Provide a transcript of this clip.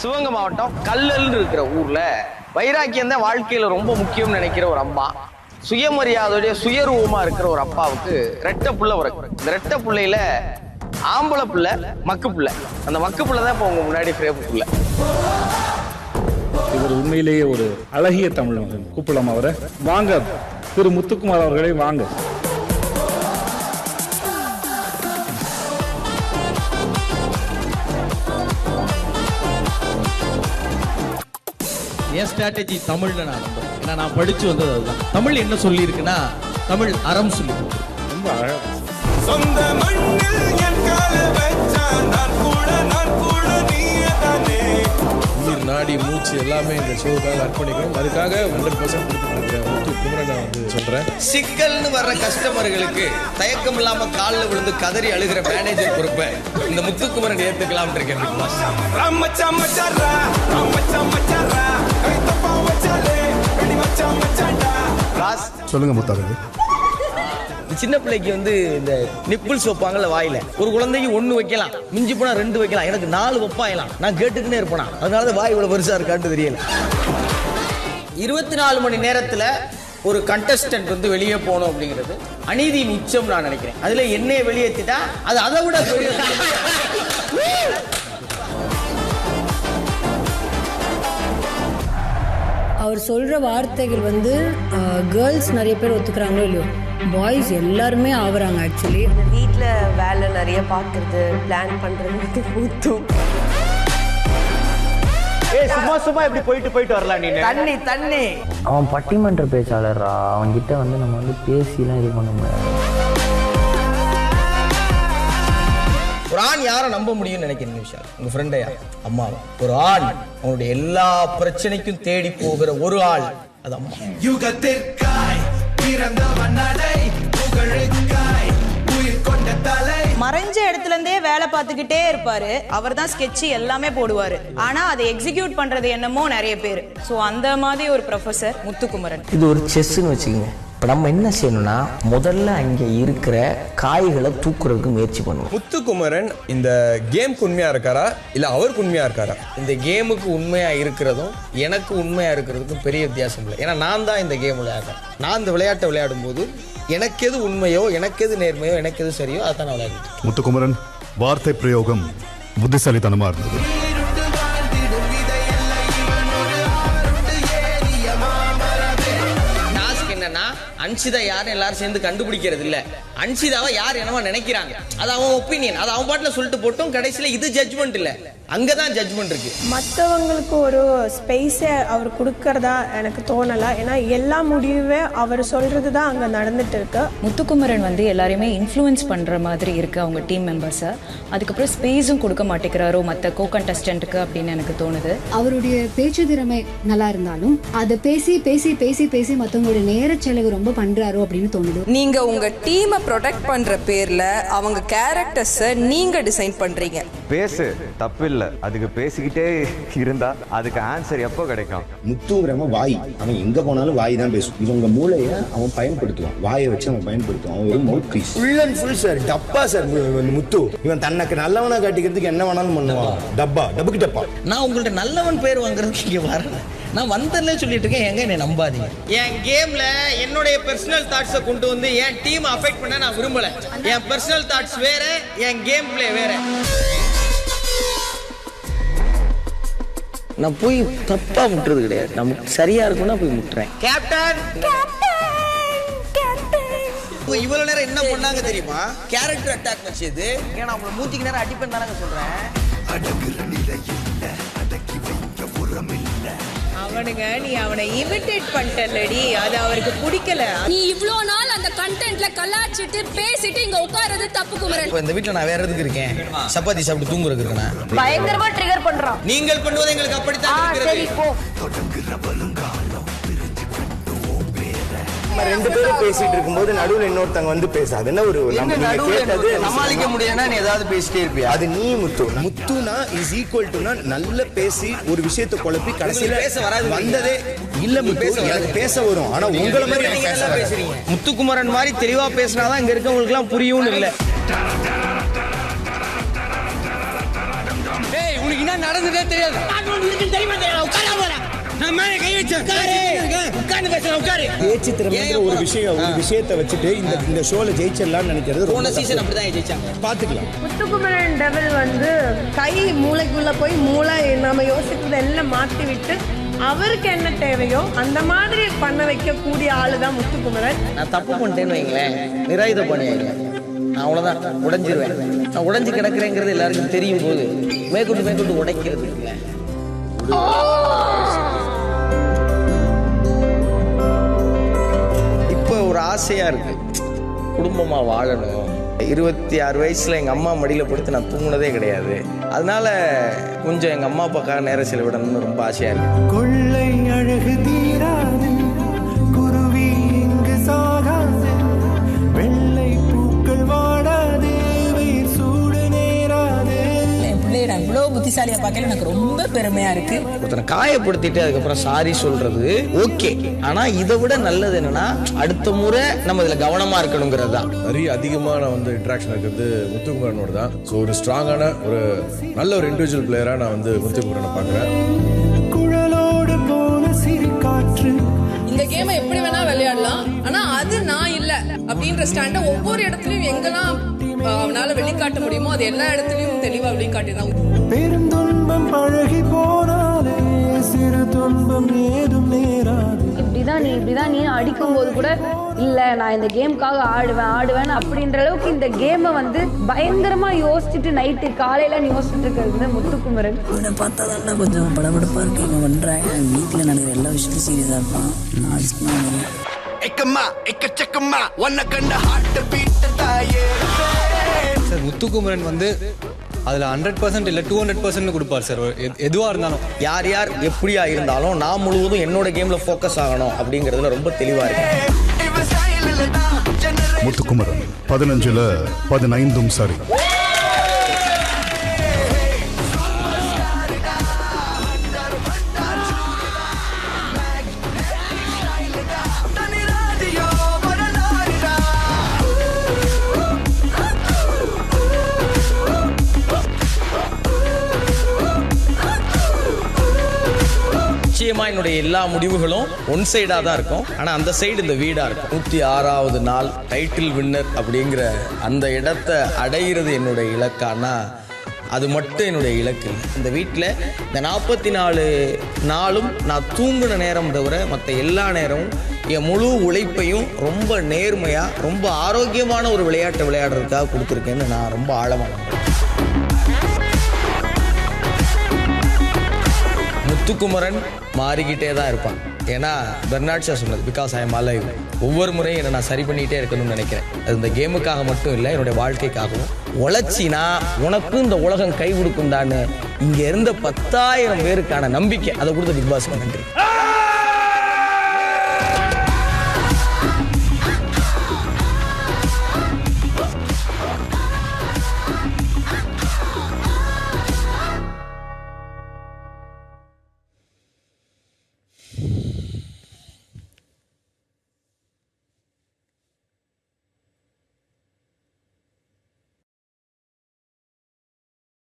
சிவகங்கை மாவட்டம் கல்லல்னு இருக்கிற ஊர்ல வைராக்கியம் தான் வாழ்க்கையில ரொம்ப முக்கியம்னு நினைக்கிற ஒரு அம்மா. சுயமரியாதையுடைய சுயரூபமா இருக்கிற ஒரு அப்பாவுக்கு ரெட்ட புள்ள பிறகு இந்த ரெட்டை புள்ளையில ஆம்பளை பிள்ளை மக்கு பிள்ளை. அந்த மக்கு பிள்ளை தான் இப்போ உங்க முன்னாடி பிரேம பிள்ளை. இவர் உண்மையிலேயே ஒரு அழகிய தமிழ் மகன் கூப்பிடலாம் அவரை. வாங்க திரு முத்துக்குமார் அவர்களை வாங்க. என் ஸ்ட்ராட்டஜி தமிழ்ல நான் நம்புறேன் ஏன்னா நான் படிச்சு வந்தது அதுதான். தமிழ் என்ன சொல்லியிருக்குன்னா தமிழ் அறம் சொல்லி ரொம்ப அழகா சொந்த மண்ணில் என் கால வச்சா நான் கூட நான் கூட உயிர் நாடி மூச்சு எல்லாமே இந்த ஷோவுக்காக அர்ப்பணிக்கிறோம். அதுக்காக ஹண்ட்ரட் பர்சன்ட் கொடுத்துருக்கேன் முத்து குமரன் நான் வந்து சொல்றேன். சிக்கல்னு வர்ற கஸ்டமர்களுக்கு தயக்கம் இல்லாம காலில் விழுந்து கதறி அழுகிற மேனேஜர் பொறுப்பை இந்த முத்துக்குமரன் ஏத்துக்கலாம் இருக்கேன் பிக் பாஸ். சொல்லுங்க முத்தாரது சின்ன பிள்ளைக்கு வந்து இந்த நிப்பிள்ஸ் வைப்பாங்கல்ல வாயில. ஒரு குழந்தைக்கு ஒண்ணு வைக்கலாம். மிஞ்சி போனா ரெண்டு வைக்கலாம். எனக்கு நாலு வைப்பாயலாம் நான் கேட்டுக்கிட்டே இருப்பேனா. அதனால தான் வாய் இவ்வளவு பெருசா இருக்கான்னு தெரியல. இருபத்தி நாலு மணி நேரத்துல ஒரு கண்டஸ்டன்ட் வந்து வெளியே போகணும் அப்படிங்கிறது அநீதியின் உச்சம் நான் நினைக்கிறேன். அதுல என்னைய வெளியேற்றிட்டா அது அதை விட பெரிய அவர் சொல்ற வார்த்தைகள் வந்து கேர்ள்ஸ் நிறைய பேர் ஒத்துக்கிறாங்களோ இல்லையோ? பாய்ஸ் எல்லாருமே ஆகுறாங்க ஆக்சுவலி வீட்டில் வேலை நிறைய பார்க்கறது பிளான் பண்ணுறது ஊத்தும். ஏய் சும்மா சும்மா இப்படி போயிட்டு போயிட்டு வரலாம் நீ? தண்ணி தண்ணி. அவன் பட்டிமன்ற பேச்சாளர்ரா. அவன்கிட்ட வந்து நம்ம வந்து பேசிலாம் இது பண்ண முடியாது. ஒரு ஆண் யாரை நம்ப முடியும்னு நினைக்கிறீங்க விஷயம் உங்க ஃப்ரெண்டையா அம்மாவா? ஒரு ஆண் அவனுடைய எல்லா பிரச்சனைக்கும் தேடி போகிற ஒரு ஆள் அது அம்மா. யுகத்திற்காய் பிறந்தவன் நடை புகழுக்காய் உயிர் கொண்ட தலை. மறைஞ்ச இடத்துல இருந்தே வேலை பார்த்துக்கிட்டே இருப்பாரு. அவர் தான் ஸ்கெட்ச் எல்லாமே போடுவாரு. ஆனா அதை எக்ஸிக்யூட் பண்றது என்னமோ நிறைய பேர். சோ அந்த மாதிரி ஒரு ப்ரொஃபசர் முத்துக்குமரன். இது ஒரு செஸ்ஸுன்னு வச்சுக்கோங்க. இப்போ நம்ம என்ன செய்யணும்னா முதல்ல அங்கே இருக்கிற காய்களை தூக்குறதுக்கு முயற்சி பண்ணுவோம். முத்துக்குமரன் இந்த கேம்க்கு உண்மையா இருக்காரா? இல்ல அவருக்கு உண்மையா இருக்காரா? இந்த கேமுக்கு உண்மையா இருக்கிறதும் எனக்கு உண்மையா இருக்கிறதுக்கும் பெரிய வித்தியாசம் இல்லை. ஏன்னா நான் தான் இந்த கேம் விளையாடுறேன். நான் இந்த விளையாட்டை விளையாடும் போது எனக்கு எது உண்மையோ எனக்கு எது நேர்மையோ எனக்கு எது சரியோ அதான் நான் விளையாடிட்டு முத்துக்குமரன் வார்த்தை பிரயோகம் புத்திசாலித்தனமா இருந்தது. அன்சிதா யாருன்னு எல்லாரும் சேர்ந்து கண்டுபிடிக்கிறது இல்ல. அன்சிதாவை யார் என்னவா நினைக்கிறாங்க. அது அவன் ஒப்பீனியன் அது அவன் பாட்டுல சொல்லிட்டு போட்டும். கடைசியில இது ஜட்ஜ்மெண்ட் இல்ல. அங்கதான் ஜட்ஜ்மெண்ட் இருக்கு. மற்றவங்களுக்கு ஒரு ஸ்பேஸை அவர் கொடுக்கறதா எனக்கு தோணலை. ஏன்னா எல்லா முடிவுமே அவர் சொல்றது தான் அங்கே நடந்துட்டு இருக்கு. முத்துக்குமரன் வந்து எல்லாரையுமே இன்ஃப்ளூயன்ஸ் பண்ற மாதிரி இருக்கு அவங்க டீம் மெம்பர்ஸை அதுக்கப்புறம் ஸ்பேஸும் கொடுக்க மாட்டேங்கிறாரோ மற்ற கோ கண்டஸ்டன்ட்டுக்கு அப்படின்னு எனக்கு தோணுது. அவருடைய பேச்சு திறமை நல்லா இருந்தாலும் அதை பேசி பேசி பேசி பேசி மற்றவங்களுடைய நேர செலவு ரொம்ப பண்றாரோ அப்படின்னு தோணுது. நீங்க உங்க டீமை ப்ரொடெக்ட் பண்ற பேர்ல அவங்க கேரக்டர்ஸை நீங்க டிசைன் பண்றீங்க. பேசு தப்பில்லை. அதுக்கு பேசிக்கிட்டே இருந்தா அதுக்கு ஆன்சர் எப்போ கிடைக்கும்? முத்துங்கிறவன் வாய். அவன் எங்க போனாலும் வாய் தான் பேசும் இவங்க மூளைய அவன் பயன்படுத்துவான். வாயை வச்சு அவன் பயன்படுத்துவான். அவன் ஒரு mouth piece full and full sir டப்பா சார் முத்து. இவன் தனக்கு நல்லவனா காட்டிக்கிறதுக்கு என்ன வேணாலும் பண்ணுவான். டப்பா டப்புக்கு டப்பா. நான் உங்கள்ட்ட நல்லவன் பேர் வாங்குறதுக்கு இங்க வரல. நான் வந்ததுல சொல்லிட்டு இருக்கேன். எங்க என்னை நம்பாதீங்க? என் கேம்ல என்னுடைய பர்சனல் தாட்ஸை கொண்டு வந்து என் டீம் அஃபெக்ட் பண்ண நான் விரும்பல. என் பர்சனல் தாட்ஸ் வேற என் கேம் பிளே வேற. நான் போய் தப்பா முட்டுறது கிடையாது. நமக்கு சரியா இருக்கும்னா போய் முட்டுறேன். கேப்டன் இவ்வளவு நேரம் என்ன பண்ணாங்க தெரியுமா? கேரக்டர் அட்டாக் வச்சது ஏன்னா அவங்கள மூஞ்சிக்கு நேரம் அடிப்பேன் தானங்க சொல்றேன். அவனுங்க நீ அவனை இமிட்டேட் பண்ணிட்டலடி அது அவருக்கு பிடிக்கல. நீ இவ்வளோ நாள் கண்டென்ட்ல கலாச்சிட்டு பேசிட்டு இங்க உட்கார்றது தப்பு குமரன். இப்போ இந்த வீட்ல நான் வேற எதுக்கு இருக்கேன்? சப்பாத்தி சாப்பிட்டு தூங்குறதுக்கு இருக்கேன்? பயங்கரமா ட்ரிகர் பண்றான். நீங்கள் பண்ணுவது எங்களுக்கு அப்படித்தான் இருக்கிறது. போ. நம்ம ரெண்டு பேரும் பேசிட்டு இருக்கும்போது நடுவுல இன்னொருத்தங்க வந்து பேசாது என்ன ஒரு நம்ம நீங்க கேட்டது சமாளிக்க முடியும்னா நீ ஏதாவது பேசிட்டே இருப்பியா அது நீ முத்து முத்துனா இஸ் ஈக்குவல் டுனா நல்ல பேசி ஒரு விஷயத்தை குழப்பி கடைசியில பேச வராது. வந்ததே இல்ல முத்து. எனக்கு பேச வரும் ஆனா உங்களை மாதிரி நீங்க நல்லா. பேசுறீங்க முத்துக்குமரன் மாதிரி தெளிவா பேசினாதான் இங்க இருக்கவங்களுக்கு எல்லாம் புரியும்னு இல்ல ஏய் உனக்கு என்ன நடந்ததே தெரியாது தெரியுமா பேச்சு திறமைங்கிற ஒரு விஷயம் ஒரு விஷயத்தை வச்சுட்டு இந்த இந்த ஷோல ஜெயிச்சிடலாம்னு நினைக்கிறது ரொம்ப போன சீசன். அப்படிதான் ஜெயிச்சாங்க. பாத்துக்கலாம். முத்துக்குமரன் டெவல் வந்து கை மூளைக்குள்ள போய் மூளை நம்ம யோசிக்கிறத எல்லாம் மாற்றி விட்டு அவருக்கு என்ன தேவையோ அந்த மாதிரி பண்ண வைக்கக்கூடிய ஆளு தான் முத்துக்குமரன். நான் தப்பு பண்ணிட்டேன்னு வைங்களேன். நிராயுத பண்ணியாங்க நான் அவ்வளோதான் உடைஞ்சிருவேன். நான் உடைஞ்சு கிடக்குறேங்கிறது எல்லாருக்கும் தெரியும் போது மேற்கொண்டு மேற்கொண்டு உடைக்கிறது இல்லை. ஒரு ஆசையாக இருக்குது குடும்பமாக வாழணும். இருபத்தி ஆறு வயசில் எங்கள் அம்மா மடியில் படுத்து நான் தூங்கினதே கிடையாது. அதனால கொஞ்சம் எங்கள் அம்மா அப்பாக்காக நேரம் செலவிடணும்னு ரொம்ப ஆசையாக இருக்குது கொள்ளை அழகு புத்திசாலியா பார்க்கல எனக்கு ரொம்ப பெருமையா இருக்கு. ஒருத்தனை காயப்படுத்திட்டு அதுக்கப்புறம் சாரி சொல்றது ஓகே ஆனா இதை விட நல்லது என்னன்னா அடுத்த முறை நம்ம இதுல கவனமா இருக்கணுங்கிறது தான். நிறைய அதிகமான வந்து இன்ட்ராக்ஷன் இருக்கிறது முத்துக்குமரனோட தான். ஸோ ஒரு ஸ்ட்ராங்கான ஒரு நல்ல ஒரு இண்டிவிஜுவல் பிளேயராக நான் வந்து முத்துக்குமரனை பார்க்குறேன். குழலோடு போன சிறு காற்று. இந்த கேமை எப்படி வேணா விளையாடலாம். ஆனா அது நான் இல்ல அப்படின்ற ஸ்டாண்ட ஒவ்வொரு இடத்துலயும் எங்கெல்லாம் அவனால வெளிக்காட்ட முடியுமோ அது எல்லா இடத்துலயும் தெளிவா வெளிக்காட்டிதான். பெருந்துன்பம் பழகி போனாலே சிறு துன்பம் ஏதும் நேராது. இப்படிதான் நீ இப்படிதான் நீ அடிக்கும் போது கூட இல்ல நான் இந்த கேமுக்காக ஆடுவேன் ஆடுவேன் அப்படின்ற அளவுக்கு இந்த கேமை வந்து பயங்கரமா யோசிச்சுட்டு நைட்டு காலையில யோசிச்சுட்டு இருக்கிறது வந்து முத்துக்குமரன். இவனை பார்த்தா தான் கொஞ்சம் படபடப்பா இருக்கு. இவன் பண்றான் வீட்டில் நடக்கிற எல்லா விஷயத்தையும் சீரியஸா இருப்பான். நான் எக்கம்மா எக்கச்சக்கம்மா ஒன்ன கண்ட ஹார்ட் பீட் தாயே. சார் முத்துக்குமரன் வந்து அதில் ஹண்ட்ரட் பர்சன்ட் இல்லை டூ ஹண்ட்ரட் பர்சன்ட் கொடுப்பார் சார். எதுவாக இருந்தாலும். யார் யார் எப்படியா இருந்தாலும் நான் முழுவதும் என்னோட கேம்ல ஃபோக்கஸ் ஆகணும் அப்படிங்கிறதுல ரொம்ப தெளிவா இருக்கேன். முத்துக்குமரன் பதினஞ்சுல பதினைந்தும் சரி. என்னுடைய எல்லா முடிவுகளும் ஒன் சைடாக தான் இருக்கும். ஆனால் அந்த சைடு இந்த வீடாக இருக்கும். நூற்றி ஆறாவது நாள் டைட்டில் வின்னர் அப்படிங்கிற அந்த இடத்தை அடையிறது என்னுடைய இலக்கானா அது மட்டும் என்னுடைய இலக்கு. இந்த வீட்டில் இந்த நாற்பத்தி நாலு நாளும் நான் தூங்கின நேரம் தவிர மற்ற எல்லா நேரமும் என் முழு உழைப்பையும் ரொம்ப நேர்மையாக ரொம்ப ஆரோக்கியமான ஒரு விளையாட்டை விளையாடுறதுக்காக கொடுத்துருக்கேன்னு நான் ரொம்ப ஆழமாக நம்புறேன். முத்துக்குமரன் மாறிக்கிட்டே தான் இருப்பான். ஏன்னா பெர்னாட் ஷா சொன்னது பிகாஸ் ஐ எம் அலைவ் ஒவ்வொரு முறையும் என்னை நான் சரி பண்ணிகிட்டே இருக்கணும்னு நினைக்கிறேன். அது இந்த கேமுக்காக மட்டும் இல்லை என்னுடைய வாழ்க்கைக்காகவும். உழைச்சினா உனக்கும் இந்த உலகம் கை கொடுக்கும் தான்னு இங்கே இருந்த பத்தாயிரம் பேருக்கான நம்பிக்கை. அதை கொடுத்த பிக் பாஸ்க்கு நன்றி.